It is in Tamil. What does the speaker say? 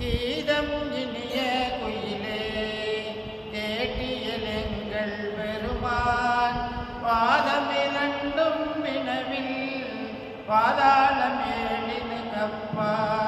கீதம் இனிய குயிலே கேட்டியலெங்கள் பெருமான் பாதமிரண்டும் வினவில் பாதாள கப்பான்.